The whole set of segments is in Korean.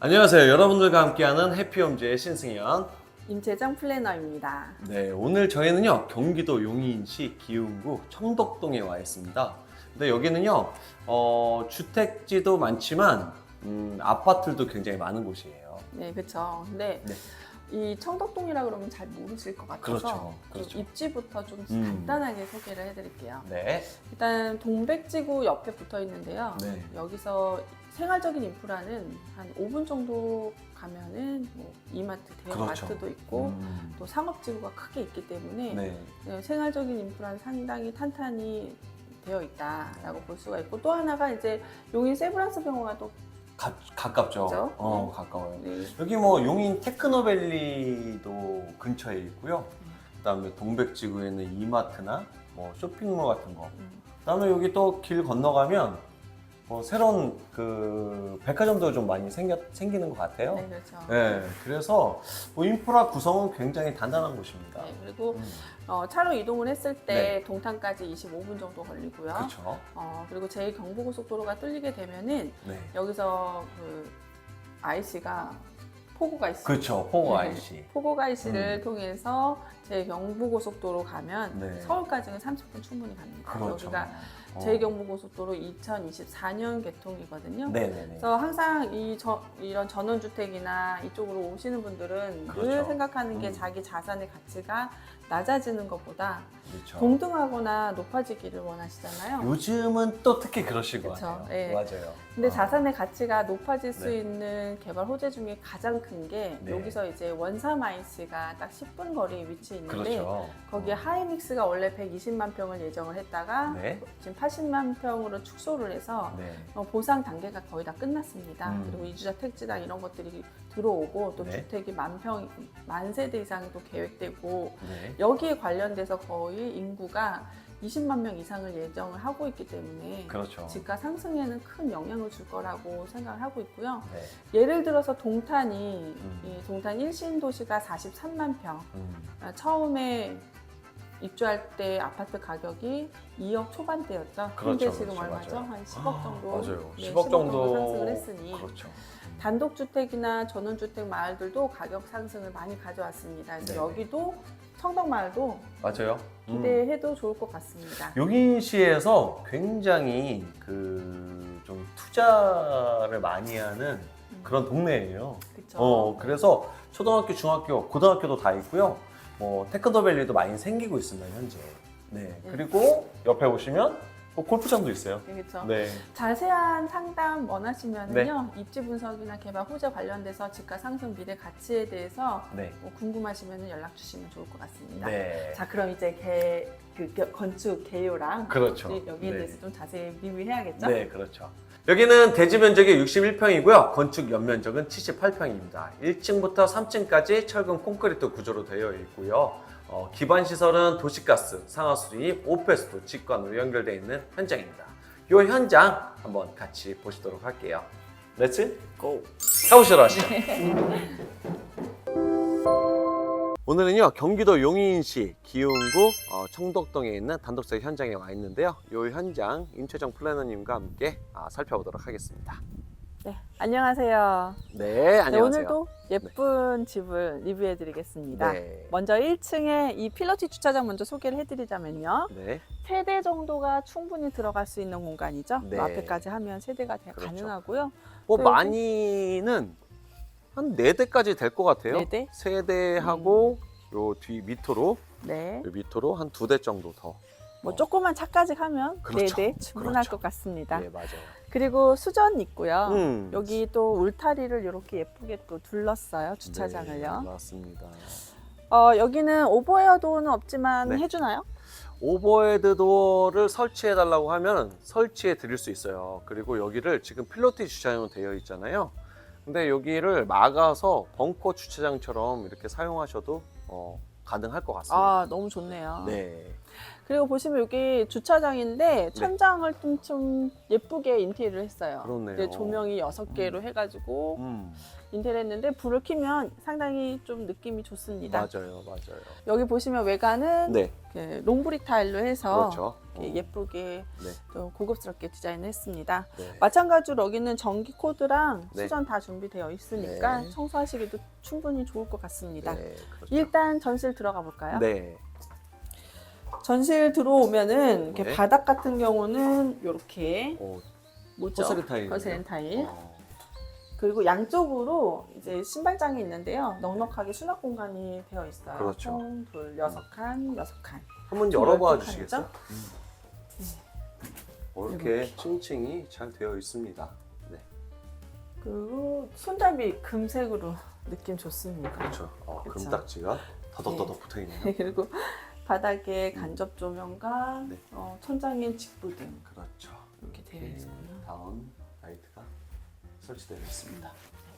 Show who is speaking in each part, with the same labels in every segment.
Speaker 1: 안녕하세요. 여러분들과 함께하는 해피홈즈의 신승현.
Speaker 2: 임채정 플래너입니다.
Speaker 1: 네, 오늘 저희는요 경기도 용인시 기흥구 청덕동에 와 있습니다. 근데 여기는요 어, 주택지도 많지만 음, 아파트도 굉장히 많은 곳이에요.
Speaker 2: 네, 그렇죠. 근데
Speaker 1: 네.
Speaker 2: 이 청덕동이라 그러면 잘 모르실 것 같아서
Speaker 1: 그렇죠,
Speaker 2: 좀
Speaker 1: 그렇죠.
Speaker 2: 입지부터 좀
Speaker 1: 음.
Speaker 2: 간단하게 소개를 해드릴게요.
Speaker 1: 네,
Speaker 2: 일단 동백지구 옆에 붙어 있는데요.
Speaker 1: 네.
Speaker 2: 여기서 생활적인 인프라는 한 5분 정도 가면은 뭐 이마트,
Speaker 1: 그렇죠.
Speaker 2: 대형마트도 있고
Speaker 1: 음,
Speaker 2: 또 상업지구가 크게 있기 때문에
Speaker 1: 네,
Speaker 2: 네, 생활적인 인프라는 상당히 탄탄히 되어 있다라고 볼 수가 있고 또 하나가 이제 용인 세브란스 병원과 또
Speaker 1: 가, 가깝죠.
Speaker 2: 그죠?
Speaker 1: 어,
Speaker 2: 네.
Speaker 1: 가까워요.
Speaker 2: 네,
Speaker 1: 여기 뭐 용인 테크노밸리도 근처에 있고요.
Speaker 2: 음.
Speaker 1: 그다음에 동백지구에는 이마트나 뭐 쇼핑몰 같은 거.
Speaker 2: 음,
Speaker 1: 그다음에 여기 또 길 건너가면 뭐 새로운 그 백화점도 좀 많이 생겨, 생기는 것 같아요.
Speaker 2: 네, 그렇죠.
Speaker 1: 네, 그래서 뭐 인프라 구성은 굉장히 단단한 곳입니다.
Speaker 2: 네, 그리고
Speaker 1: 음,
Speaker 2: 어, 차로 이동을 했을 때
Speaker 1: 네.
Speaker 2: 동탄까지 25분 정도 걸리고요.
Speaker 1: 그렇죠.
Speaker 2: 어, 그리고 제2경부고속도로가 뚫리게 되면은
Speaker 1: 네,
Speaker 2: 여기서 그 IC가 포고가 있어요.
Speaker 1: 그렇죠. 포고
Speaker 2: 네.
Speaker 1: IC.
Speaker 2: 포고가 IC를
Speaker 1: 음.
Speaker 2: 통해서 제2경부고속도로 가면
Speaker 1: 네.
Speaker 2: 서울까지는 30분 충분히 갑니다.
Speaker 1: 그렇죠.
Speaker 2: 여기가
Speaker 1: 어.
Speaker 2: 제2경부고속도로 2024년 개통이거든요.
Speaker 1: 네네네.
Speaker 2: 그래서 항상 이 저, 이런 전원주택이나 이쪽으로 오시는 분들은 늘
Speaker 1: 그렇죠.
Speaker 2: 생각하는 게
Speaker 1: 음.
Speaker 2: 자기 자산의 가치가 낮아지는 것보다
Speaker 1: 그렇죠.
Speaker 2: 동등하거나 높아지기를 원하시잖아요.
Speaker 1: 요즘은 또 특히 그러실 것
Speaker 2: 그쵸.
Speaker 1: 같아요.
Speaker 2: 예.
Speaker 1: 맞아요.
Speaker 2: 근데
Speaker 1: 어.
Speaker 2: 자산의 가치가 높아질 수
Speaker 1: 네.
Speaker 2: 있는 개발 호재 중에 가장 큰 게
Speaker 1: 네.
Speaker 2: 여기서 이제 IC가 딱 10분 거리에 위치해 있는데
Speaker 1: 그렇죠.
Speaker 2: 거기에
Speaker 1: 어.
Speaker 2: 하이믹스가 원래 120만 평을 예정을 했다가
Speaker 1: 네.
Speaker 2: 지금 80만 평으로 축소를 해서
Speaker 1: 네.
Speaker 2: 어, 보상 단계가 거의 다 끝났습니다.
Speaker 1: 음.
Speaker 2: 그리고 이주자 택지당 이런 것들이 들어오고 또
Speaker 1: 네.
Speaker 2: 주택이 만 평, 만 세대 이상이 또 계획되고
Speaker 1: 네.
Speaker 2: 여기에 관련돼서 거의 인구가 20만 명 이상을 예정을 하고 있기 때문에
Speaker 1: 그렇죠.
Speaker 2: 집가 상승에는 큰 영향을 줄 거라고 생각을 하고 있고요.
Speaker 1: 네.
Speaker 2: 예를 들어서 동탄이
Speaker 1: 음.
Speaker 2: 이 동탄 1신 도시가 43만 평.
Speaker 1: 음.
Speaker 2: 아, 처음에 입주할 때 아파트 가격이 2억 초반대였죠. 근데
Speaker 1: 그렇죠,
Speaker 2: 지금
Speaker 1: 그렇죠,
Speaker 2: 얼마죠?
Speaker 1: 맞아요.
Speaker 2: 한 10억 정도.
Speaker 1: 맞아요.
Speaker 2: 네,
Speaker 1: 10억 정도
Speaker 2: 상승을 했으니
Speaker 1: 그렇죠.
Speaker 2: 단독주택이나 전원주택 마을들도 가격 상승을 많이 가져왔습니다. 그래서
Speaker 1: 네네.
Speaker 2: 여기도 청덕마을도
Speaker 1: 맞아요. 음.
Speaker 2: 기대해도 좋을 것 같습니다.
Speaker 1: 용인시에서 굉장히 그 좀 투자를 많이 하는 그런 동네예요.
Speaker 2: 그렇죠.
Speaker 1: 어, 그래서 초등학교, 중학교, 고등학교도 다 있고요. 뭐 테크노밸리도 많이 생기고 있습니다 현재. 네.
Speaker 2: 네.
Speaker 1: 그리고 옆에 보시면 뭐 골프장도 있어요.
Speaker 2: 그렇죠.
Speaker 1: 네.
Speaker 2: 자세한 상담 원하시면은요 입지 분석이나 개발 호재 관련돼서 집가 상승 미래 가치에 대해서
Speaker 1: 네.
Speaker 2: 뭐 궁금하시면 연락 주시면 좋을 것 같습니다.
Speaker 1: 네.
Speaker 2: 자 그럼 이제 개, 그 겨- 건축 개요랑
Speaker 1: 그렇죠.
Speaker 2: 여기에
Speaker 1: 네.
Speaker 2: 대해서 좀 자세히 리뷰해야겠죠?
Speaker 1: 네, 그렇죠. 여기는 대지 면적이 61평이고요. 건축 연면적은 78평입니다. 1층부터 3층까지 철근 콘크리트 구조로 되어 있고요. 어, 기반 시설은 도시가스, 상하수립, 오페스도 직관으로 연결되어 있는 현장입니다. 이 현장 한번 같이 보시도록 할게요. 렛츠 고! 가보시러 가시죠. 오늘은요 경기도 용인시 기흥구 어, 청덕동에 있는 단독주택 현장에 와 있는데요. 이 현장 임채정 플래너님과 함께 아, 살펴보도록 하겠습니다.
Speaker 2: 네, 안녕하세요.
Speaker 1: 네,
Speaker 2: 네,
Speaker 1: 안녕하세요.
Speaker 2: 오늘도 예쁜 집을 리뷰해 드리겠습니다.
Speaker 1: 네,
Speaker 2: 먼저 1층에 이 필러티 주차장 먼저 소개를 해드리자면요.
Speaker 1: 네,
Speaker 2: 세대 정도가 충분히 들어갈 수 있는 공간이죠.
Speaker 1: 네.
Speaker 2: 뭐 앞에까지 하면 세 대가 대-
Speaker 1: 그렇죠.
Speaker 2: 가능하고요.
Speaker 1: 뭐 많이는 한네 대까지 될 것 같아요.
Speaker 2: 네 대?
Speaker 1: 세 대하고 요 뒤 밑으로
Speaker 2: 네.
Speaker 1: 요 밑으로 한 두 대 정도 더.
Speaker 2: 뭐
Speaker 1: 어.
Speaker 2: 조그만 차까지 하면
Speaker 1: 그렇죠.
Speaker 2: 네대 충분할
Speaker 1: 그렇죠.
Speaker 2: 것 같습니다.
Speaker 1: 네, 맞아요.
Speaker 2: 그리고 수전 있고요.
Speaker 1: 음.
Speaker 2: 여기 또 울타리를 이렇게 예쁘게 또 둘렀어요. 주차장을요.
Speaker 1: 네, 맞습니다.
Speaker 2: 어, 여기는 오버헤어 도어는 없지만
Speaker 1: 네.
Speaker 2: 해주나요?
Speaker 1: 오버헤드 도어를 설치해 달라고 하면 설치해 드릴 수 있어요. 그리고 여기를 지금 필로티 주차장으로 되어 있잖아요. 근데 여기를 막아서 벙커 주차장처럼 이렇게 사용하셔도 어, 가능할 것 같습니다.
Speaker 2: 아 너무 좋네요.
Speaker 1: 네.
Speaker 2: 그리고 보시면 여기 주차장인데 천장을 좀, 좀 예쁘게 인테리어를 했어요.
Speaker 1: 그렇네요.
Speaker 2: 이제 조명이 여섯 개로 해가지고
Speaker 1: 음.
Speaker 2: 인테리어 했는데 불을 켜면 상당히 좀 느낌이 좋습니다.
Speaker 1: 맞아요, 맞아요.
Speaker 2: 여기 보시면 외관은
Speaker 1: 네,
Speaker 2: 이렇게 롱브릭 타일로 해서
Speaker 1: 그렇죠.
Speaker 2: 이렇게
Speaker 1: 어,
Speaker 2: 예쁘게
Speaker 1: 네,
Speaker 2: 또 고급스럽게 디자인했습니다.
Speaker 1: 네.
Speaker 2: 마찬가지로 여기는 전기 코드랑
Speaker 1: 네.
Speaker 2: 수전 다 준비되어 있으니까
Speaker 1: 네.
Speaker 2: 청소하시기도 충분히 좋을 것 같습니다.
Speaker 1: 네, 그렇죠.
Speaker 2: 일단 전실 들어가 볼까요?
Speaker 1: 네,
Speaker 2: 전실 들어오면은 이렇게
Speaker 1: 네.
Speaker 2: 바닥 같은 경우는 이렇게
Speaker 1: 어,
Speaker 2: 뭐죠?
Speaker 1: 포세린 타일.
Speaker 2: 포세린 타일.
Speaker 1: 어,
Speaker 2: 그리고 양쪽으로 이제 신발장이 있는데요. 넉넉하게 수납 공간이 되어 있어요.
Speaker 1: 그렇죠.
Speaker 2: 총, 둘, 여섯 칸, 여섯 칸.
Speaker 1: 한번
Speaker 2: 좀
Speaker 1: 열어봐 주시겠어요? 음. 어, 이렇게 층층이 잘 되어 있습니다. 네,
Speaker 2: 그리고 손잡이 금색으로 느낌 좋습니다.
Speaker 1: 그렇죠. 어,
Speaker 2: 그렇죠.
Speaker 1: 금딱지가 더덕더덕 붙어 있네요.
Speaker 2: 그리고 바닥에 간접 조명과
Speaker 1: 네.
Speaker 2: 어, 천장엔 직부 등
Speaker 1: 그렇죠.
Speaker 2: 이렇게 되어 있고요.
Speaker 1: 다운 라이트가 설치되어 있습니다.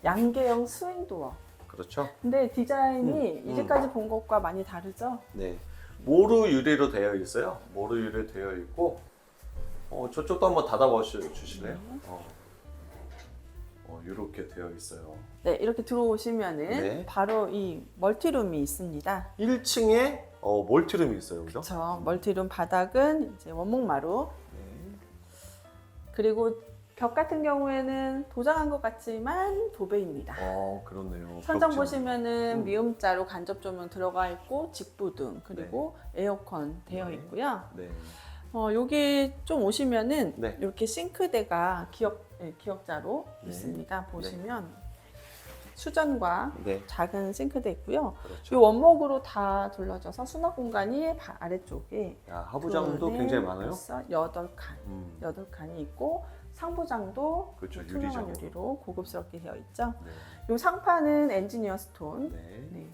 Speaker 2: 양계형 스윙 도어.
Speaker 1: 그렇죠.
Speaker 2: 근데 디자인이
Speaker 1: 음, 음.
Speaker 2: 이제까지 본 것과 많이 다르죠?
Speaker 1: 네, 모루 유리로 되어 있어요. 모루 유리 되어 있고, 어, 저쪽도 한번 닫아봐 주- 주실래요?
Speaker 2: 네.
Speaker 1: 어, 어, 이렇게 되어 있어요.
Speaker 2: 네, 이렇게 들어오시면은
Speaker 1: 네.
Speaker 2: 바로 이 멀티룸이 있습니다.
Speaker 1: 1층에 어, 멀티룸이 있어요, 그죠?
Speaker 2: 그렇죠. 멀티룸 바닥은 이제 원목마루.
Speaker 1: 네.
Speaker 2: 그리고 벽 같은 경우에는 도장한 것 같지만 도배입니다.
Speaker 1: 어, 그렇네요. 벽지.
Speaker 2: 보시면은
Speaker 1: 음.
Speaker 2: 미음자로 간접 조명 들어가 있고 직부등 그리고 에어컨 되어
Speaker 1: 네.
Speaker 2: 있고요.
Speaker 1: 네,
Speaker 2: 어, 여기 좀 오시면은
Speaker 1: 네.
Speaker 2: 이렇게 싱크대가 기역 네, 기역자로
Speaker 1: 네.
Speaker 2: 있습니다. 보시면 수전과
Speaker 1: 네,
Speaker 2: 작은 싱크대 있고요. 이
Speaker 1: 그렇죠.
Speaker 2: 원목으로 다 둘러져서 수납 공간이 바- 아래쪽에
Speaker 1: 야, 하부장도
Speaker 2: 둘,
Speaker 1: 굉장히
Speaker 2: 넷,
Speaker 1: 많아요.
Speaker 2: 다섯, 여덟 칸,
Speaker 1: 음,
Speaker 2: 여덟 칸이 있고 상부장도
Speaker 1: 그렇죠,
Speaker 2: 투명한. 유리로 고급스럽게 되어 있죠.
Speaker 1: 네,
Speaker 2: 이 상판은 엔지니어 스톤
Speaker 1: 네.
Speaker 2: 네,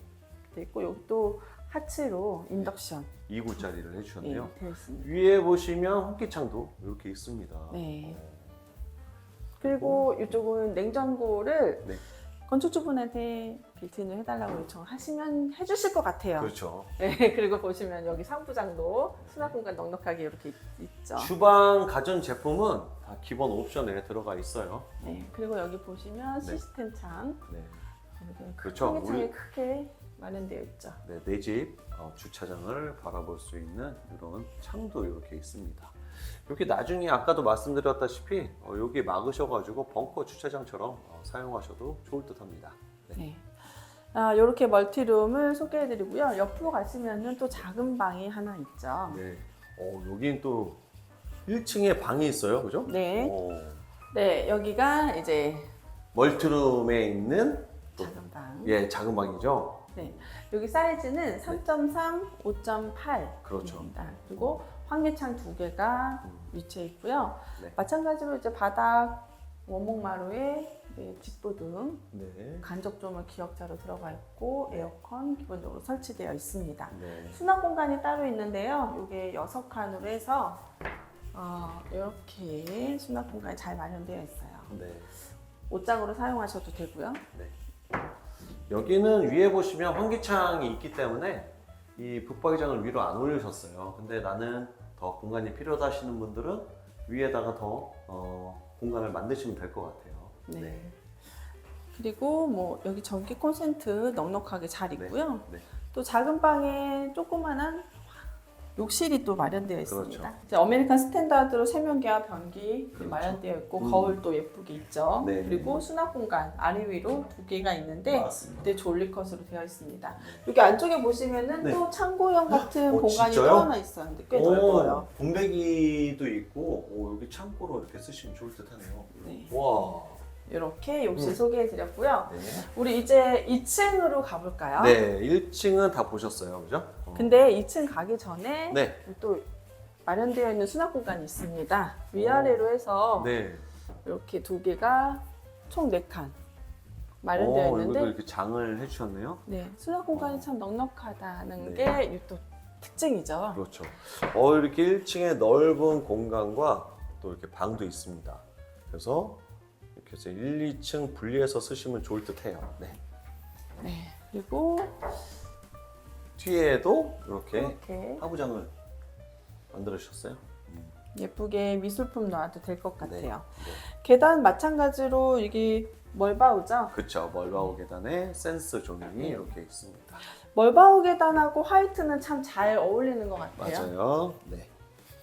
Speaker 2: 돼 있고 여기 또 하츠로 인덕션
Speaker 1: 2구짜리를
Speaker 2: 네,
Speaker 1: 해주셨네요.
Speaker 2: 되어 있습니다.
Speaker 1: 위에 보시면 홍기창도 이렇게 있습니다.
Speaker 2: 네.
Speaker 1: 어,
Speaker 2: 그리고 이쪽은 냉장고를
Speaker 1: 네.
Speaker 2: 건축주분한테 빌트인을 해달라고 요청하시면 해주실 것 같아요.
Speaker 1: 그렇죠.
Speaker 2: 네, 그리고 보시면 여기 상부장도 수납 공간 넉넉하게 이렇게 있- 있죠.
Speaker 1: 주방 가전 제품은 다 기본 옵션에 들어가 있어요.
Speaker 2: 네, 그리고 여기 보시면
Speaker 1: 네.
Speaker 2: 시스템 창
Speaker 1: 네,
Speaker 2: 이렇게
Speaker 1: 그렇죠.
Speaker 2: 통기창이
Speaker 1: 우리-
Speaker 2: 크게 마련되어 있죠.
Speaker 1: 네, 내집 어, 주차장을 바라볼 수 있는 이런 창도 이렇게 있습니다. 이렇게 나중에 아까도 말씀드렸다시피 어, 여기 막으셔가지고 벙커 주차장처럼 어, 사용하셔도 좋을 듯합니다. 네.
Speaker 2: 네. 아, 이렇게 멀티룸을 소개해드리고요. 옆으로 가시면은 또 작은 방이 하나 있죠.
Speaker 1: 네. 어, 여긴 또 1층에 방이 있어요, 그죠?
Speaker 2: 네.
Speaker 1: 어,
Speaker 2: 네, 여기가 이제
Speaker 1: 멀티룸에 있는 또-
Speaker 2: 작은 방.
Speaker 1: 예 작은 방이죠.
Speaker 2: 네. 여기 사이즈는 3.3, 5.8입니다.
Speaker 1: 그렇죠.
Speaker 2: 그리고 환기창 두 개가
Speaker 1: 음.
Speaker 2: 위치해 있고요.
Speaker 1: 네.
Speaker 2: 마찬가지로 이제 바닥 원목 마루에 직부등,
Speaker 1: 네.
Speaker 2: 간접 조명 기역자로 들어가 있고 에어컨 기본적으로 설치되어 있습니다.
Speaker 1: 네.
Speaker 2: 수납 공간이 따로 있는데요. 이게 여섯 칸으로 해서 어, 이렇게 수납 공간이 잘 마련되어 있어요.
Speaker 1: 네.
Speaker 2: 옷장으로 사용하셔도 되고요.
Speaker 1: 여기는 위에 보시면 환기창이 있기 때문에 이 붙박이장을 위로 안 올리셨어요. 근데 나는 더 공간이 필요하다 하시는 분들은 위에다가 더 어, 공간을 만드시면 될 것 같아요.
Speaker 2: 네. 그리고 뭐 여기 전기 콘센트 넉넉하게 잘
Speaker 1: 네.
Speaker 2: 있고요.
Speaker 1: 네.
Speaker 2: 또 작은 방에 조그만한 욕실이 또 마련되어 있습니다.
Speaker 1: 그렇죠.
Speaker 2: 이제 아메리칸 스탠다드로 세면기와 변기
Speaker 1: 그렇죠.
Speaker 2: 마련되어 있고
Speaker 1: 음.
Speaker 2: 거울도 예쁘게 있죠.
Speaker 1: 네.
Speaker 2: 그리고 수납 공간 아래 위로 두 개가 있는데
Speaker 1: 맞습니다.
Speaker 2: 그때 졸리컷으로 되어 있습니다. 여기 안쪽에 보시면은
Speaker 1: 네.
Speaker 2: 또 창고형 같은
Speaker 1: 어,
Speaker 2: 공간이
Speaker 1: 진짜요?
Speaker 2: 또 하나 있었는데 꽤 넓어요.
Speaker 1: 공백이도 있고 오, 여기 창고로 이렇게 쓰시면 좋을 듯하네요.
Speaker 2: 네.
Speaker 1: 와.
Speaker 2: 이렇게 욕실
Speaker 1: 음.
Speaker 2: 소개해드렸고요.
Speaker 1: 네.
Speaker 2: 우리 이제 2층으로 가볼까요?
Speaker 1: 네, 1층은 다 보셨어요, 그죠? 어.
Speaker 2: 근데 2층 가기 전에
Speaker 1: 네.
Speaker 2: 또 마련되어 있는 수납 공간이 있습니다. 위아래로 해서
Speaker 1: 네.
Speaker 2: 이렇게 두 개가 총 4칸 마련되어
Speaker 1: 어, 여기도
Speaker 2: 있는데
Speaker 1: 이렇게 장을 해주셨네요.
Speaker 2: 네, 수납 공간이 참 넉넉하다는
Speaker 1: 네.
Speaker 2: 게 또 특징이죠.
Speaker 1: 그렇죠. 어, 이렇게 1층에 넓은 공간과 또 이렇게 방도 있습니다. 그래서 이렇게 해서 1, 2층 분리해서 쓰시면 좋을 듯 해요. 네.
Speaker 2: 네. 그리고
Speaker 1: 뒤에도 이렇게
Speaker 2: 이렇게
Speaker 1: 하부장을 만들어 주셨어요.
Speaker 2: 예쁘게 미술품 놔도 될 것 같아요.
Speaker 1: 네.
Speaker 2: 계단 마찬가지로 이게 멀바우죠.
Speaker 1: 그쵸. 멀바우 계단에 센스 조명이
Speaker 2: 네.
Speaker 1: 이렇게 있습니다.
Speaker 2: 멀바우 계단하고 화이트는 참 잘 어울리는 것 같아요.
Speaker 1: 맞아요. 네.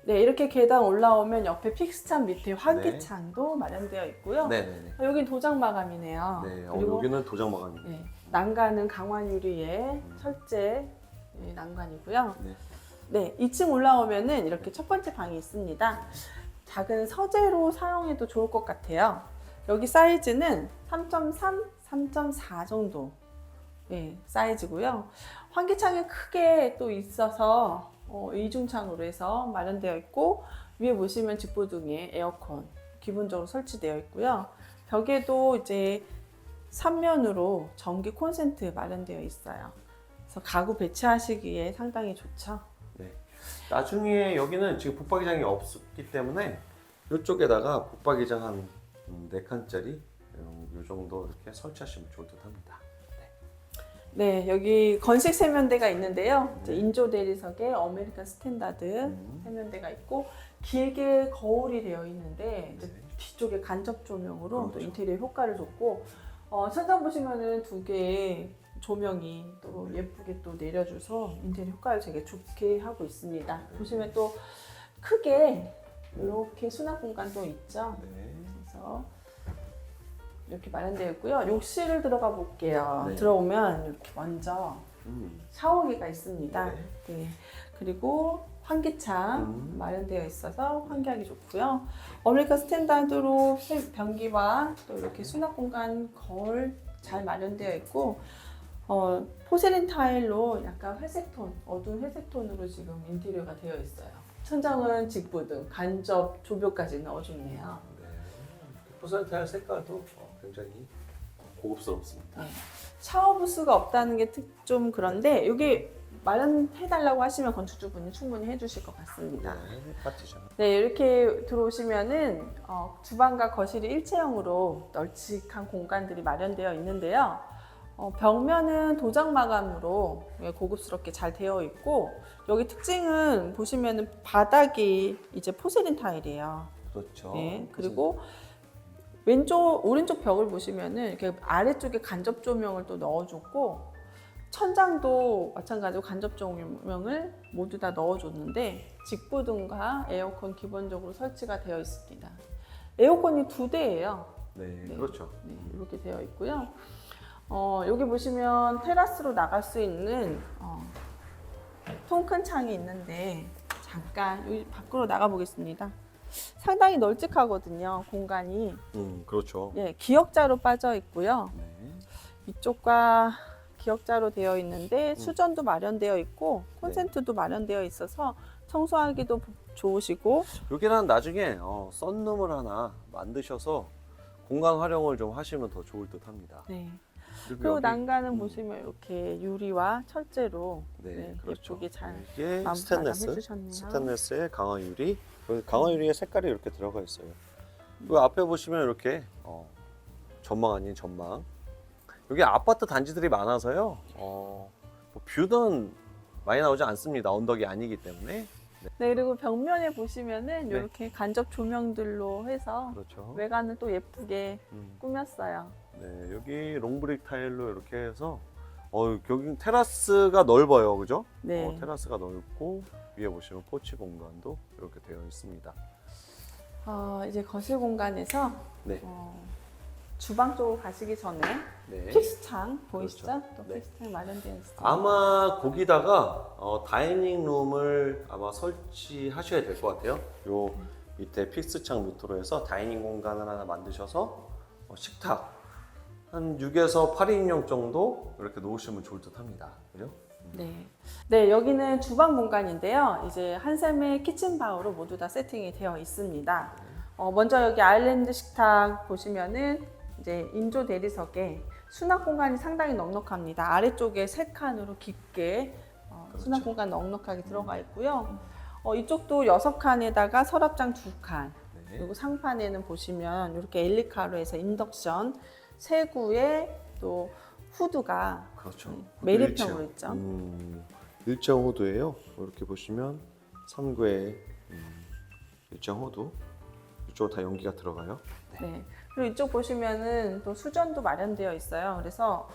Speaker 2: 네, 이렇게 계단 올라오면 옆에 픽스창 밑에 환기창도 마련되어 있고요.
Speaker 1: 네네네.
Speaker 2: 어, 여긴 도장 마감이네요.
Speaker 1: 네. 어,
Speaker 2: 그리고
Speaker 1: 여기는 도장 마감입니다.
Speaker 2: 네, 난간은 강화 유리의 철제 예, 난간이고요.
Speaker 1: 네.
Speaker 2: 네, 2층 올라오면은 이렇게 첫 번째 방이 있습니다. 작은 서재로 사용해도 좋을 것 같아요. 여기 사이즈는 3.3, 3.4 정도 예, 사이즈고요. 환기창이 크게 또 있어서 어, 이중창으로 해서 마련되어 있고 위에 보시면 직보등에 에어컨 기본적으로 설치되어 있고요. 벽에도 이제 3면으로 전기 콘센트 마련되어 있어요. 그래서 가구 배치하시기에 상당히 좋죠.
Speaker 1: 네. 나중에 여기는 지금 붙박이장이 없기 때문에 이쪽에다가 붙박이장 한 음, 4칸짜리 이 정도 이렇게 설치하시면 좋을 듯 합니다.
Speaker 2: 네, 여기 건식 세면대가 있는데요. 이제
Speaker 1: 네.
Speaker 2: 인조 대리석에 어메리칸 스탠다드
Speaker 1: 음.
Speaker 2: 세면대가 있고 길게 거울이 되어 있는데 이제
Speaker 1: 네.
Speaker 2: 뒤쪽에 간접 조명으로 또
Speaker 1: 그렇죠.
Speaker 2: 인테리어 효과를 줬고 어, 천장 보시면은 두 개의 조명이 또
Speaker 1: 네.
Speaker 2: 예쁘게 또 내려줘서 인테리어 효과를 되게 좋게 하고 있습니다.
Speaker 1: 네.
Speaker 2: 보시면 또 크게 이렇게 수납 공간도 있죠.
Speaker 1: 네.
Speaker 2: 그래서 이렇게 마련되어 있고요. 욕실을 들어가 볼게요.
Speaker 1: 네.
Speaker 2: 들어오면 이렇게 먼저
Speaker 1: 음.
Speaker 2: 샤워기가 있습니다.
Speaker 1: 네.
Speaker 2: 네. 그리고 환기창
Speaker 1: 음.
Speaker 2: 마련되어 있어서 환기하기 좋고요. 어메리카 스탠다드로 세- 변기와 또 이렇게 수납 공간 거울 잘 마련되어 있고 어, 포세린 타일로 약간 회색 톤, 어두운 회색 톤으로 지금 인테리어가 되어 있어요. 천장은 직보등, 간접 조명까지 넣어줬네요.
Speaker 1: 네. 퍼센트할 색깔도 어, 굉장히 고급스럽습니다.
Speaker 2: 샤워 부스가 없다는 게 좀 그런데 여기 마련해달라고 하시면 건축주분이 충분히 해주실 것 같습니다.
Speaker 1: 네. 파티션.
Speaker 2: 네, 이렇게 들어오시면은 어, 주방과 거실이 일체형으로 널찍한 공간들이 마련되어 있는데요. 어, 벽면은 도장 마감으로 예, 고급스럽게 잘 되어 있고 여기 특징은 보시면은 바닥이 이제 포세린 타일이에요.
Speaker 1: 그렇죠.
Speaker 2: 네, 그리고 왼쪽 오른쪽 벽을 보시면은 이렇게 아래쪽에 간접 조명을 또 넣어줬고 천장도 마찬가지로 간접 조명을 모두 다 넣어줬는데 직부등과 에어컨 기본적으로 설치가 되어 있습니다. 에어컨이 두 대예요.
Speaker 1: 네,
Speaker 2: 네.
Speaker 1: 그렇죠.
Speaker 2: 네, 이렇게 되어 있고요. 어, 여기 보시면 테라스로 나갈 수 있는 어, 통큰 창이 있는데 잠깐 여기 밖으로 나가 보겠습니다. 상당히 널찍하거든요, 공간이.
Speaker 1: 음, 그렇죠.
Speaker 2: 예, 기역자로 빠져 있고요.
Speaker 1: 네.
Speaker 2: 이쪽과 기역자로 되어 있는데 수전도 마련되어 있고
Speaker 1: 네.
Speaker 2: 콘센트도 마련되어 있어서 청소하기도 좋으시고
Speaker 1: 여기는 나중에 어, 썬룸을 하나 만드셔서 공간 활용을 좀 하시면 더 좋을 듯 합니다.
Speaker 2: 네.
Speaker 1: 그리고 여기-
Speaker 2: 난간은
Speaker 1: 음.
Speaker 2: 보시면 이렇게 유리와 철제로
Speaker 1: 네,
Speaker 2: 네,
Speaker 1: 그렇죠.
Speaker 2: 예쁘게 잘
Speaker 1: 이게
Speaker 2: 마-
Speaker 1: 스테인레스,
Speaker 2: 마감해주셨네요.
Speaker 1: 스테인레스의 강화 유리. 그 강화 유리의 색깔이 이렇게 들어가 있어요. 그 앞에 보시면 이렇게 어, 전망 아닌 전망. 여기 아파트 단지들이 많아서요. 어, 뭐 뷰는 많이 나오지 않습니다. 언덕이 아니기 때문에.
Speaker 2: 네 그리고 벽면에 보시면은
Speaker 1: 네.
Speaker 2: 이렇게 간접 조명들로 해서
Speaker 1: 그렇죠.
Speaker 2: 외관을 또 예쁘게
Speaker 1: 음.
Speaker 2: 꾸몄어요.
Speaker 1: 네, 여기 롱브릭 타일로 이렇게 해서 어, 여기 테라스가 넓어요, 그죠?
Speaker 2: 네.
Speaker 1: 어, 테라스가 넓고 위에 보시면 포치 공간도 이렇게 되어 있습니다.
Speaker 2: 어, 이제 거실 공간에서
Speaker 1: 네.
Speaker 2: 어, 주방 쪽으로 가시기 전에
Speaker 1: 네.
Speaker 2: 픽스창 보이시죠?
Speaker 1: 그렇죠.
Speaker 2: 또
Speaker 1: 네.
Speaker 2: 픽스창 마련되어 있습니다.
Speaker 1: 아마 거기다가 어, 다이닝 룸을 아마 설치하셔야 될 것 같아요. 요 밑에 픽스창 밑으로 해서 다이닝 공간을 하나 만드셔서 어, 식탁 한 6에서 8인용 정도 이렇게 놓으시면 좋을 듯 합니다. 그죠?
Speaker 2: 네. 네, 여기는 주방 공간인데요. 이제 한샘의 키친바우로 모두 다 세팅이 되어 있습니다. 어, 먼저 여기 아일랜드 식탁 보시면은 이제 인조 대리석에 수납 공간이 상당히 넉넉합니다. 아래쪽에 세 칸으로 깊게 어,
Speaker 1: 그렇죠.
Speaker 2: 수납 공간 넉넉하게 들어가 있고요. 어, 이쪽도 여섯 칸에다가 서랍장 두 칸.
Speaker 1: 네.
Speaker 2: 그리고 상판에는 보시면 이렇게 엘리카로 해서 인덕션 세구에 또 후드가
Speaker 1: 그렇죠.
Speaker 2: 네, 매립형으로
Speaker 1: 일체형.
Speaker 2: 있죠.
Speaker 1: 음, 일체형 호두예요. 이렇게 보시면 3구에 음, 일체형 호두 이쪽으로 다 연기가 들어가요.
Speaker 2: 네. 그리고 이쪽 보시면은 또 수전도 마련되어 있어요. 그래서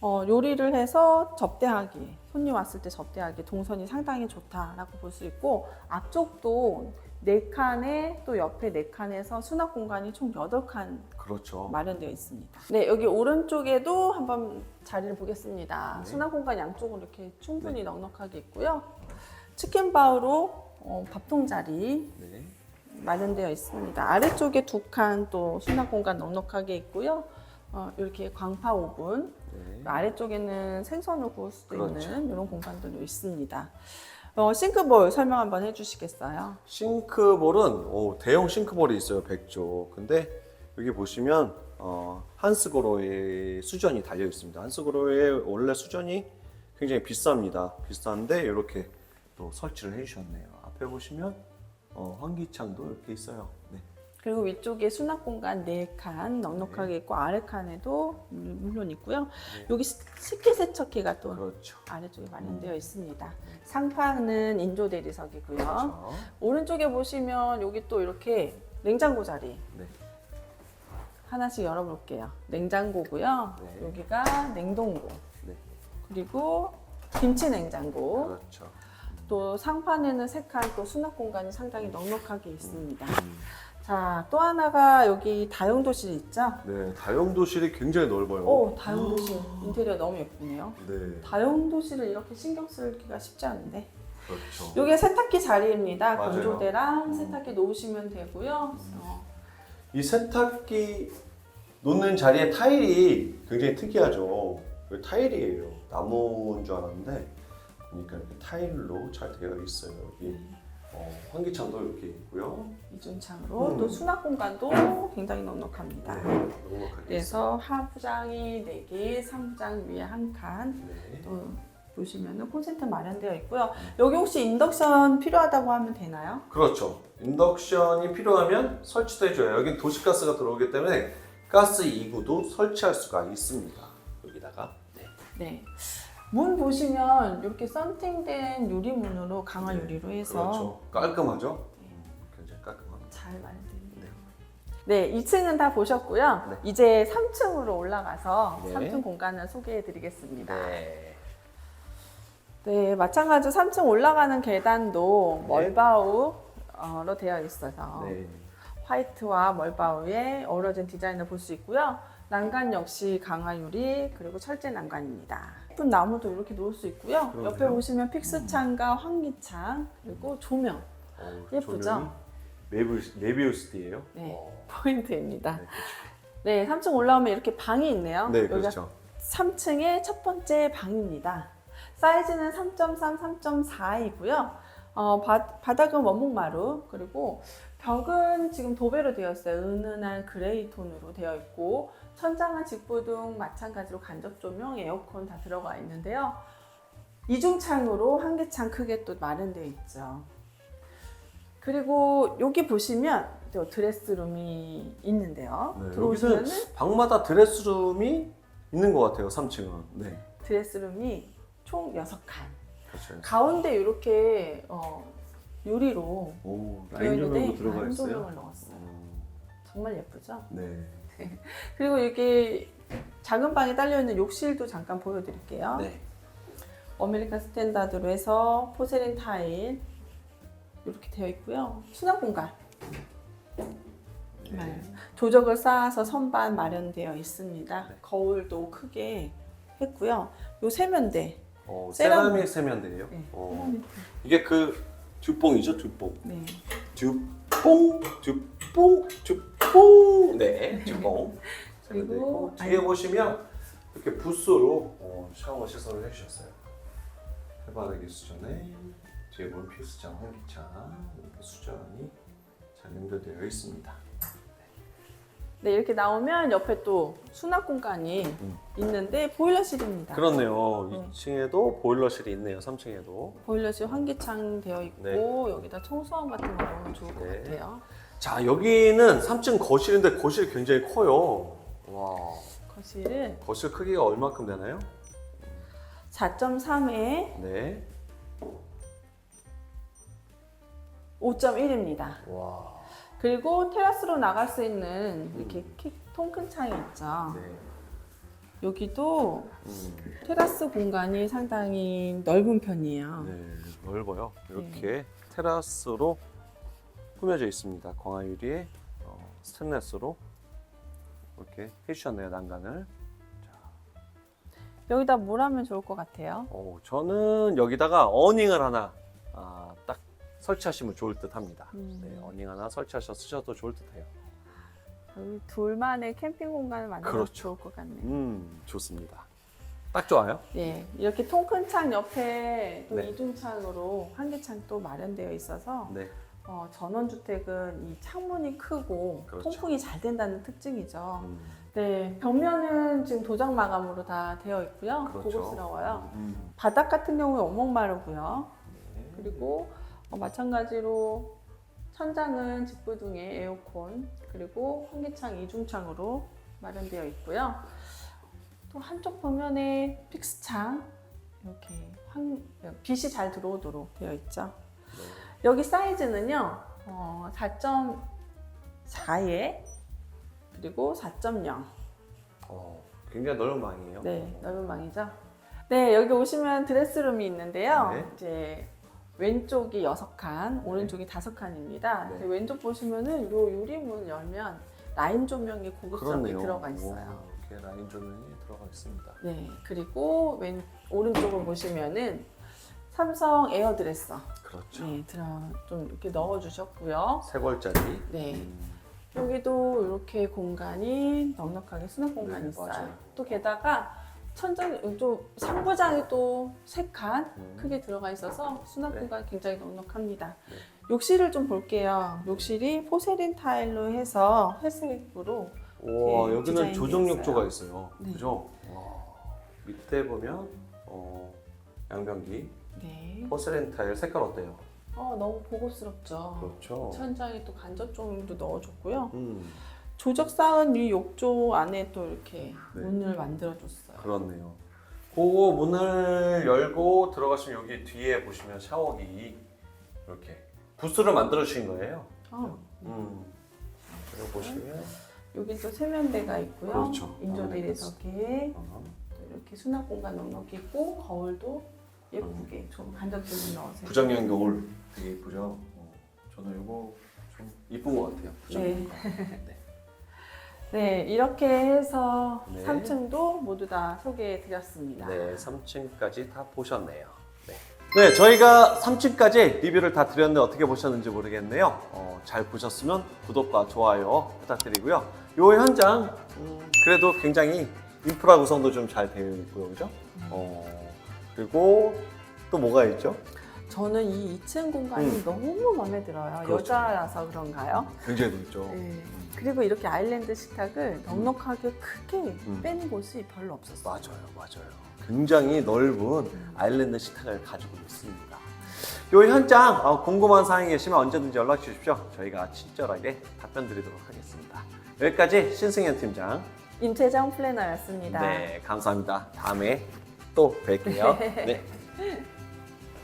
Speaker 2: 어, 요리를 해서 접대하기, 손님 왔을 때 접대하기 동선이 상당히 좋다라고 볼 수 있고 앞쪽도 네 칸에 또 옆에 네 칸에서 수납 공간이 총 8칸
Speaker 1: 그렇죠.
Speaker 2: 마련되어 있습니다. 네, 여기 오른쪽에도 한번 자리를 보겠습니다.
Speaker 1: 네.
Speaker 2: 수납 공간 양쪽으로 이렇게 충분히 넉넉하게 있고요. 치킨 바우로 어, 밥통 자리
Speaker 1: 네.
Speaker 2: 마련되어 있습니다. 아래쪽에 두 칸 또 수납 공간 넉넉하게 있고요. 어, 이렇게 광파 오븐,
Speaker 1: 네.
Speaker 2: 아래쪽에는 생선을 구울 수도
Speaker 1: 그렇죠.
Speaker 2: 있는 이런 공간들도 있습니다. 어, 싱크볼 설명 한번 해주시겠어요?
Speaker 1: 싱크볼은 오, 대형 싱크볼이 있어요 100조 근데 여기 보시면 어, 한스고로의 수전이 달려 있습니다 한스고로의 원래 수전이 굉장히 비쌉니다 비싼데 이렇게 또 설치를 해주셨네요 앞에 보시면 어, 환기창도 이렇게 있어요 네.
Speaker 2: 그리고 위쪽에 수납 공간 4칸 넉넉하게 있고 아래 칸에도 물- 물론 있고요. 여기 시- 식기 세척기가 또
Speaker 1: 그렇죠
Speaker 2: 아래쪽에 마련되어 있습니다. 상판은 인조 대리석이고요.
Speaker 1: 그렇죠
Speaker 2: 오른쪽에 보시면 여기 또 이렇게 냉장고 자리
Speaker 1: 네.
Speaker 2: 하나씩 열어볼게요. 냉장고고요.
Speaker 1: 네.
Speaker 2: 여기가 냉동고
Speaker 1: 네.
Speaker 2: 그리고 김치 냉장고
Speaker 1: 그렇죠
Speaker 2: 또 상판에는 세 칸 또 수납 공간이 상당히 넉넉하게 있습니다.
Speaker 1: 음.
Speaker 2: 자, 또 하나가 여기 다용도실 있죠?
Speaker 1: 네 다용도실이 굉장히 넓어요
Speaker 2: 오, 다용도실 인테리어 너무 예쁘네요.
Speaker 1: 네
Speaker 2: 다용도실을 이렇게 신경 쓰기가 쉽지 않은데.
Speaker 1: 그렇죠
Speaker 2: 이게 세탁기 자리입니다.
Speaker 1: 맞아요.
Speaker 2: 건조대랑 세탁기 놓으시면 되고요. 어,
Speaker 1: 이 세탁기 놓는 자리에 타일이 굉장히 특이하죠. 이거 타일이에요. 나무인 줄 알았는데 보니까 이렇게 타일로 잘 되어 있어요. 여기 어, 환기창도 이렇게 있고요.
Speaker 2: 이중창으로
Speaker 1: 음.
Speaker 2: 또 수납 공간도 굉장히 넉넉합니다.
Speaker 1: 네.
Speaker 2: 그래서 하부장이 4개, 상부장 위에 한 칸,
Speaker 1: 네.
Speaker 2: 또 보시면은 콘센트 마련되어 있고요. 여기 혹시 인덕션 필요하다고 하면 되나요?
Speaker 1: 그렇죠. 인덕션이 필요하면 설치도 해줘요. 여기 도시가스가 들어오기 때문에 가스 2구도 설치할 수가 있습니다. 여기다가 네.
Speaker 2: 네. 문 보시면 이렇게 썬팅된 유리문으로 강화
Speaker 1: 네,
Speaker 2: 유리로 해서
Speaker 1: 그렇죠. 깔끔하죠.
Speaker 2: 잘 마련됩니다. 네, 2층은 다 보셨고요.
Speaker 1: 네.
Speaker 2: 이제 3층으로 올라가서
Speaker 1: 네.
Speaker 2: 3층 공간을 소개해 드리겠습니다.
Speaker 1: 네.
Speaker 2: 네, 마찬가지로 3층 올라가는 계단도
Speaker 1: 네.
Speaker 2: 멀바우로 되어 있어서
Speaker 1: 네.
Speaker 2: 화이트와 멀바우의 어우러진 디자인을 볼 수 있고요. 난간 역시 강화 유리 그리고 철제 난간입니다. 예쁜 나무도 이렇게 놓을 수 있고요.
Speaker 1: 그러네요.
Speaker 2: 옆에 보시면 픽스창과 환기창 그리고 조명
Speaker 1: 어,
Speaker 2: 예쁘죠?
Speaker 1: 조명이 메비우스, 메비우스띠예요.
Speaker 2: 네.
Speaker 1: 어.
Speaker 2: 포인트입니다.
Speaker 1: 네,
Speaker 2: 네, 3층 올라오면 이렇게 방이 있네요.
Speaker 1: 네,
Speaker 2: 여기가
Speaker 1: 그렇죠.
Speaker 2: 3층의 첫 번째 방입니다. 사이즈는 3.3, 3.4이고요. 어, 바, 바닥은 원목마루 그리고 벽은 지금 도배로 되어 있어요. 은은한 그레이 톤으로 되어 있고 천장은 직부등 마찬가지로 간접 조명, 에어컨 다 들어가 있는데요. 이중창으로 한 개 창 크게 또 마련되어 있죠. 그리고 여기 보시면 또 드레스룸이 있는데요.
Speaker 1: 네,
Speaker 2: 들어오시면은
Speaker 1: 여기는 방마다 드레스룸이 있는 것 같아요. 3층은. 네.
Speaker 2: 드레스룸이 총 6칸.
Speaker 1: 그렇죠.
Speaker 2: 가운데 이렇게 어, 유리로
Speaker 1: 오,
Speaker 2: 되어
Speaker 1: 라인
Speaker 2: 있는데
Speaker 1: 조명도 들어가 있어요.
Speaker 2: 조명을 넣었어요.
Speaker 1: 음,
Speaker 2: 정말 예쁘죠?
Speaker 1: 네.
Speaker 2: 그리고 여기 작은 방에 딸려 있는 욕실도 잠깐 보여드릴게요.
Speaker 1: 네.
Speaker 2: 어메리칸 스탠다드로 해서 포세린 타일 이렇게 되어 있고요. 수납 공간 네. 조적을 쌓아서 선반 마련되어 있습니다.
Speaker 1: 네.
Speaker 2: 거울도 크게 했고요. 요 세면대.
Speaker 1: 어,
Speaker 2: 세라믹.
Speaker 1: 세라믹 세면대예요.
Speaker 2: 네.
Speaker 1: 어, 이게 그 듀뽕이죠, 듀뽕.
Speaker 2: 네.
Speaker 1: 듀뽕, 듀뽕, 듀뽕. 네, 듀뽕.
Speaker 2: 그리고
Speaker 1: 세면대고 뒤에
Speaker 2: 아니-
Speaker 1: 보시면 이렇게 붓으로 어, 샤워 시설을 해주셨어요. 해바라기 수전에 보면 필수장 환기창 이렇게 수전이 잘 연결되어 있습니다.
Speaker 2: 네, 이렇게 나오면 옆에 또 수납 공간이
Speaker 1: 음.
Speaker 2: 있는데 보일러실입니다.
Speaker 1: 그렇네요.
Speaker 2: 네.
Speaker 1: 2층에도 보일러실이 있네요. 3층에도.
Speaker 2: 보일러실 환기창 되어 있고
Speaker 1: 네.
Speaker 2: 여기다 청소함 같은 거 넣으면 좋을 것
Speaker 1: 네.
Speaker 2: 같아요.
Speaker 1: 자 여기는 3층 거실인데 거실 굉장히 커요. 와
Speaker 2: 거실은
Speaker 1: 거실 크기가 얼마큼 되나요?
Speaker 2: 4.3에
Speaker 1: 네.
Speaker 2: 5.1입니다.
Speaker 1: 와.
Speaker 2: 그리고 테라스로 나갈 수 있는 이렇게 키- 통큰 창이 있죠.
Speaker 1: 네.
Speaker 2: 여기도
Speaker 1: 음.
Speaker 2: 테라스 공간이 상당히 넓은 편이에요.
Speaker 1: 네, 넓어요. 이렇게 테라스로 꾸며져 있습니다. 광화유리에 어, 스테인레스로 이렇게 해주셨네요 난간을.
Speaker 2: 여기다 뭘 하면 좋을 것 같아요?
Speaker 1: 어, 저는 여기다가 어닝을 하나 아, 딱 설치하시면 좋을 듯 합니다.
Speaker 2: 음.
Speaker 1: 네, 어닝 하나 설치하셔 쓰셔도 좋을 듯 해요.
Speaker 2: 여기 둘만의 캠핑 공간을 만들면
Speaker 1: 그렇죠.
Speaker 2: 좋을 것 같네요.
Speaker 1: 음, 좋습니다. 딱 좋아요.
Speaker 2: 예, 이렇게 통 큰 창 옆에 또
Speaker 1: 네.
Speaker 2: 이중창으로 환기창 또 마련되어 있어서
Speaker 1: 네,
Speaker 2: 어, 전원주택은 이 창문이 크고
Speaker 1: 그렇죠.
Speaker 2: 통풍이 잘 된다는 특징이죠.
Speaker 1: 음,
Speaker 2: 네, 벽면은 지금 도장 마감으로 다 되어 있고요.
Speaker 1: 그렇죠.
Speaker 2: 고급스러워요.
Speaker 1: 음.
Speaker 2: 바닥 같은 경우에 오목 마르고요.
Speaker 1: 네.
Speaker 2: 그리고 어, 마찬가지로 천장은 직부등에 에어컨 그리고 환기창 이중창으로 마련되어 있고요. 또 한쪽 벽면에 픽스창 이렇게 환, 빛이 잘 들어오도록 되어 있죠.
Speaker 1: 네.
Speaker 2: 여기 사이즈는요, 어, 4.4에 그리고 4.0.
Speaker 1: 어, 굉장히 넓은 방이에요.
Speaker 2: 네, 넓은 방이죠. 네, 여기 오시면 드레스룸이 있는데요.
Speaker 1: 네.
Speaker 2: 이제 왼쪽이 6칸, 오른쪽이 5칸입니다.
Speaker 1: 네.
Speaker 2: 왼쪽 보시면은 요 유리문 열면 라인 조명이 고급스럽게
Speaker 1: 그렇네요.
Speaker 2: 들어가 있어요.
Speaker 1: 오, 이렇게 라인 조명이 들어가 있습니다.
Speaker 2: 네, 그리고 왼 오른쪽을 보시면은 삼성 에어드레서
Speaker 1: 그렇죠.
Speaker 2: 네, 들어 좀 이렇게 넣어 주셨고요.
Speaker 1: 세 벌짜리.
Speaker 2: 네.
Speaker 1: 음,
Speaker 2: 여기도 이렇게 공간이 넉넉하게 수납 공간이
Speaker 1: 네,
Speaker 2: 있어요.
Speaker 1: 맞아요.
Speaker 2: 또 게다가 천장 좀 상부장이 또 세칸
Speaker 1: 음.
Speaker 2: 크게 들어가 있어서 수납
Speaker 1: 네.
Speaker 2: 공간 굉장히 넉넉합니다.
Speaker 1: 네.
Speaker 2: 욕실을 좀 볼게요. 욕실이 포세린 타일로 해서 회색으로
Speaker 1: 와
Speaker 2: 네,
Speaker 1: 여기는
Speaker 2: 디자인이
Speaker 1: 조정
Speaker 2: 있어요.
Speaker 1: 욕조가 있어요.
Speaker 2: 네.
Speaker 1: 그죠? 와, 밑에 보면 어, 양변기,
Speaker 2: 네.
Speaker 1: 포슬린 타일 색깔 어때요?
Speaker 2: 어 너무 고급스럽죠.
Speaker 1: 그렇죠.
Speaker 2: 천장에 또 간접 조명도 넣어줬고요.
Speaker 1: 음,
Speaker 2: 조적 쌓은 이 욕조 안에 또 이렇게
Speaker 1: 네.
Speaker 2: 문을 만들어줬어요.
Speaker 1: 그렇네요. 그거 문을 열고 들어가시면 여기 뒤에 보시면 샤워기 이렇게 부스를 만들어 주신 거예요.
Speaker 2: 어,
Speaker 1: 음, 여기 보시면
Speaker 2: 여기 또 세면대가 있고요.
Speaker 1: 그렇죠.
Speaker 2: 인조
Speaker 1: 아,
Speaker 2: 대리석에
Speaker 1: 어,
Speaker 2: 또 이렇게 수납 공간 넉넉히 있고 거울도 예쁘게 좀 간접적으로 넣어서
Speaker 1: 부정형 거울 되게 이쁘죠. 어, 저는 이거 좀 이쁜 것 같아요. 부정형
Speaker 2: 네.
Speaker 1: 네.
Speaker 2: 네 이렇게 해서
Speaker 1: 네.
Speaker 2: 3층도 모두 다 소개해 드렸습니다.
Speaker 1: 네, 3층까지 다 보셨네요. 네. 네, 저희가 3층까지 리뷰를 다 드렸는데 어떻게 보셨는지 모르겠네요. 어, 잘 보셨으면 구독과 좋아요 부탁드리고요. 요 현장 음, 그래도 굉장히 인프라 구성도 좀 잘 되어 있고요, 그죠? 어, 그리고 또 뭐가 있죠?
Speaker 2: 저는 이 2층 공간이
Speaker 1: 음.
Speaker 2: 너무 마음에 들어요.
Speaker 1: 그렇죠.
Speaker 2: 여자라서 그런가요?
Speaker 1: 굉장히 넓죠.
Speaker 2: 네. 그리고 이렇게 아일랜드 식탁을 넉넉하게 크게
Speaker 1: 음.
Speaker 2: 뺀 곳이 별로 없었어요.
Speaker 1: 맞아요, 맞아요. 굉장히 넓은 아일랜드 식탁을 가지고 있습니다. 요 현장 어, 궁금한 사항이 계시면 언제든지 연락 주십시오. 저희가 친절하게 답변 드리도록 하겠습니다. 여기까지 신승현 팀장.
Speaker 2: 임채정 플래너였습니다.
Speaker 1: 네, 감사합니다. 다음에 또 뵐게요. 네.